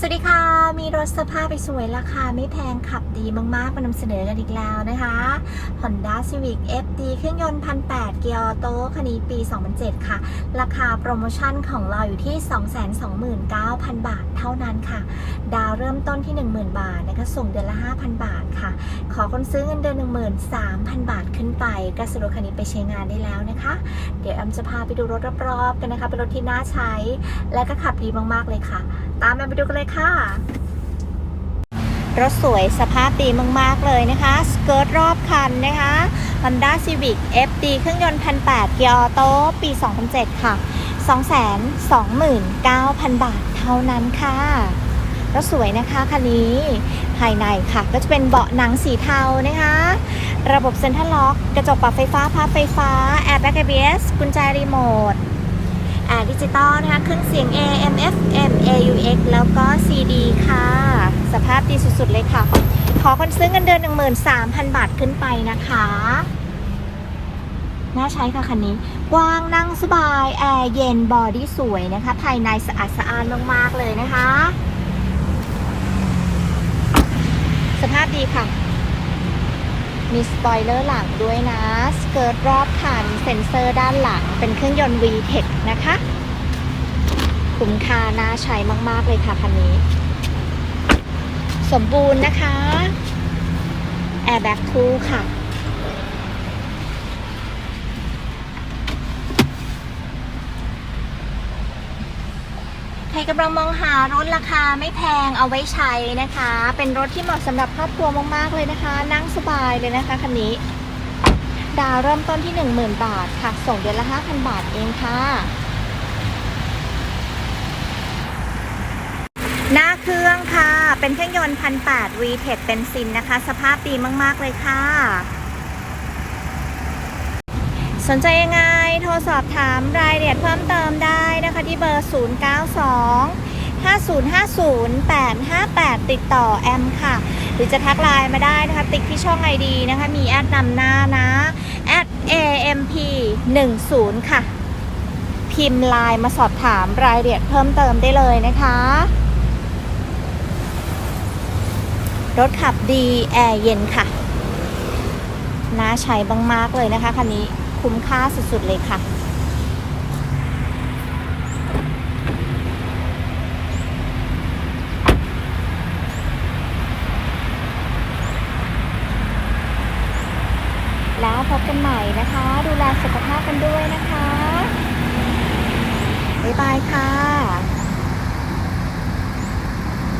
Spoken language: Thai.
สวัสดีค่ะ มีรถสภาพไปสวยราคาไม่แพงขับดีมาก ๆ มานำเสนอกันอีกแล้วนะคะ Honda Civic FD เครื่องยนต์1,800เกียร์ออโต้คันนี้ปี 2007 ค่ะ ราคาโปรโมชั่นของเราอยู่ที่ 229,000 บาทเท่านั้นค่ะ ดาวเริ่มต้นที่ 10,000 บาทนะคะ ส่งเดือนละ 5,000 บาทค่ะ ขอคนซื้อเงินเดือน 13,000 บาทขึ้นไปก็สะดวกคันนี้ไปใช้งานได้แล้วนะคะ เดี๋ยวแอมจะพาไปดูรถรอบๆกันนะคะ เป็นรถที่น่าใช้ และก็ขับดีมาก ๆ เลยค่ะ ตามแอมไปดูกันเลยค่ะ รถสวยสภาพดีมาก ๆ เลยนะคะ สเกิร์ตรอบคันนะคะ Honda Civic FD เครื่องยนต์1,800เกียร์ออโต้ปี 2007 ค่ะ 229,000 บาทเท่านั้นค่ะรถสวยนะคะคันนี้ภายในค่ะ ก็จะเป็นเบาะหนังสีเทานะคะ ระบบเซ็นทรัลล็อก กระจกปรับไฟฟ้าพับไฟฟ้า แอร์แบ็ก ABS กุญแจรีโมท ดิจิตอลนะคะเครื่องเสียง AM FM AUX แล้วก็ CD ค่ะ สภาพดีสุดๆเลยค่ะ ขอคนซื้อเงินเดือน 13,000 บาทขึ้นไปนะคะ น่าใช้ค่ะคันนี้ กว้างนั่งสบาย แอร์เย็นบอดี้สวยนะคะ ภายในสะอาดสะอาดมากๆเลยนะคะ สภาพดีค่ะ มีสปอยเลอร์หลังด้วยนะ สเกิร์ตรอบคันเซ็นเซอร์ด้านหลัง เป็นเครื่องยนต์ VTEC นะคะ คุ้มค่าน่าใช้มาก ๆ เลยค่ะคันนี้ สมบูรณ์นะคะ แอร์แบ็กคู่ค่ะ รกำลังมองหารถราคาไม่แพงเอาไว้ใช้นะคะ เป็นรถที่เหมาะสำหรับครอบครัวมากๆเลยนะคะ นั่งสบายเลยนะคะคันนี้ ดาวเริ่มต้นที่ 10,000 บาทค่ะ ส่งเดือนละ 5,000 บาทเองค่ะหน้าเครื่องค่ะ เป็นเครื่องยนต์1,800 VTEC เป็นซินนะคะ สภาพดีมาก ๆ เลยค่ะ สนใจยังไง โทรสอบถามรายละเอียดเพิ่มเติมได้นะคะที่เบอร์ 092 5050 858 ติดต่อแอมค่ะ หรือจะทักไลน์มาได้นะคะ ติ๊กที่ช่องไอดีนะคะ มีแอดนำหน้านะ at amp 10ค่ะ พิมพ์ไลน์มาสอบถามรายละเอียดเพิ่มเติมได้เลยนะคะรถขับดี แอร์เย็นค่ะ น่าใช้มากๆเลยนะคะคันนี้ คุ้มค่าสุด ๆ เลยค่ะ แล้วพบกันใหม่นะคะ ดูแลสุขภาพกันด้วยนะคะบ๊ายบายค่ะ